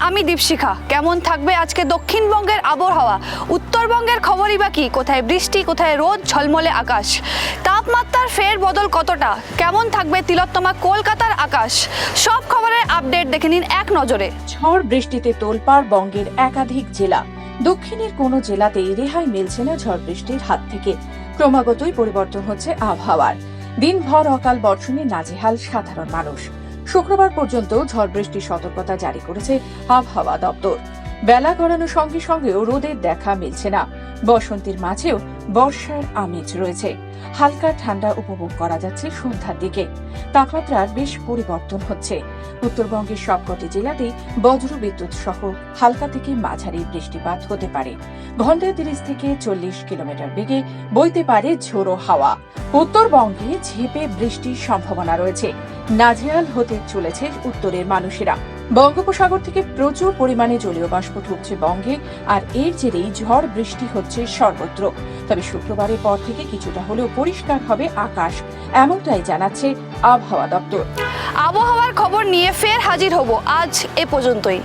আমি দীপশিখা। কেমন থাকবে আজকে দক্ষিণবঙ্গের আবহাওয়া? উত্তরবঙ্গের খবরই বা কি? কোথায় বৃষ্টি, কোথায় রোদ, ঝলমলে আকাশ? তাপমাত্রার ফের বদল কতটা? কেমন থাকবে তিলোত্তমা কলকাতার আকাশ? সব খবরের আপডেট দেখে নিন এক নজরে। ঝড় বৃষ্টিতে তোলপাড় বঙ্গের একাধিক জেলা। দক্ষিণের কোনো জেলাতেই রেহাই মিলছে না ঝড় বৃষ্টির হাত থেকে। ক্রমাগতই পরিবর্তন হচ্ছে আবহাওয়ার। দিনভর অকাল বর্ষণে নাজেহাল সাধারণ মানুষ। শুক্রবার পর্যন্ত ঝড় বৃষ্টির সতর্কতা জারি করেছে আবহাওয়া দপ্তর। বেলা গড়ানোর সঙ্গে সঙ্গেও রোদের দেখা মিলছে না। বসন্তের মাঝেও বর্ষার আমেজ রয়েছে। হালকা ঠান্ডা উপভোগ করা যাচ্ছে সন্ধ্যার দিকে। তাপমাত্রার বেশ পরিবর্তন হচ্ছে। উত্তরবঙ্গের সবকটি জেলাতেই বজ্র বিদ্যুৎ সহ হালকা থেকে মাঝারি বৃষ্টিপাত হতে পারে। ঘন্টায় তিরিশ থেকে চল্লিশ কিলোমিটার বেগে বইতে পারে ঝোড়ো হাওয়া। উত্তরবঙ্গে ঝেপে বৃষ্টির সম্ভাবনা রয়েছে। নাজেহাল হতে চলেছে উত্তরের মানুষেরা। বঙ্গোপসাগর থেকে প্রচুর পরিমাণে জলীয় বাষ্প ঢুকছে বঙ্গে, আর এর জেরেই ঝড় বৃষ্টি হচ্ছে সর্বত্র। তবে শুক্রবারের পর থেকে কিছুটা হলেও পরিষ্কার হবে আকাশ, এমনটাই জানাচ্ছে আবহাওয়া দপ্তর। আবহাওয়ার খবর নিয়ে ফের হাজির হব আজ এ পর্যন্তই।